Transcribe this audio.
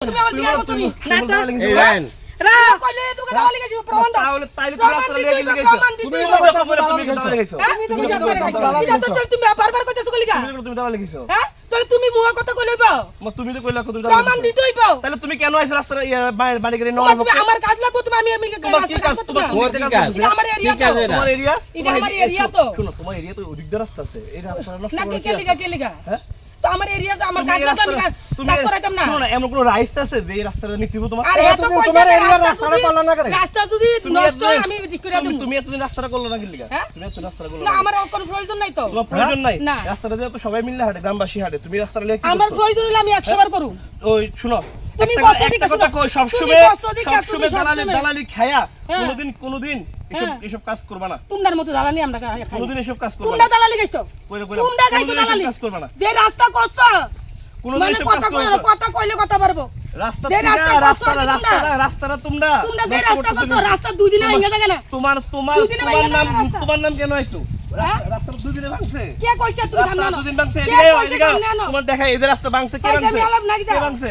তুমি রাস্তা কথা বলে তুমি? তুমি হ্যাঁ? মুয়া কথা কইলে পাও। তো কইলা প্রমাণ দিতেই পাও। তাহলে কেন আইছো রাস্তা বাড়ি করে তোমার তুমি আমার কাজ লাগবে তুমি আমি রাস্তা কাজ তোমার কাজ? আমার এরিয়া তো। এটা? তোমার এরিয়া এটা আমার area তো। শোনো তোমার এরিয়া তো ওদিক রাস্তা আছে এই রাস্তাটা নষ্ট না কে কে লিগা কে লিগা? হ্যাঁ? আমার আমার কাজ আমি কাজ- তুমি কাজ করাইতাম না। এমন কোনো রাস্তা আছে যে রাস্তাটা নিতে তোমার? আরে এত তুমি তোমার এরিয়ার রাস্তাটা করলা না করে? রাস্তা যদি নষ্ট হয় আমি ঠিক করে দেব তুমি এতদিন রাস্তাটা করল না কি লিগা? হ্যাঁ? তুমি এত রাস্তাটা করল না আমার কোনো প্রয়োজন নাই তো। তোমার প্রয়োজন নাই। রাস্তাটা যে তো সবাই মিলে হাঁটে গ্রামবাসী হাঁটে তুমি রাস্তাটা কি আমার প্রয়োজন হলে আমি একশো বার করব ওই শুনো তুমি কথা- কই সবসময় সবসময় দালালি দালালি খায়া হ্যাঁ। কোনোদিন কোনোদিন এসব হ্যাঁ। এসব কাজ করবা না। তোমরার মতো দালালি আমরা। কোনোদিন এসব কাজ করবা তোমরা দালালি গাইছো তোমরা গাইছো দালালি? কাজ করবা না। যে রাস্তা করছ? কোনোদিন মানে এসব কাজ করবা না। কথা কইলে কথা পারব রাস্তা রাস্তা রাস্তাটা তোমরা। তোমরা। তোমরা যে রাস্তা করছ রাস্তা দুই দিনে তোমার- ভেঙে থাকে না তোমার তোমার তোমার নাম তোমার নাম কেন একটু হ্যাঁ? তোমার দেখা এই যে রাস্তা ভাঙছে কে? ভাঙছে?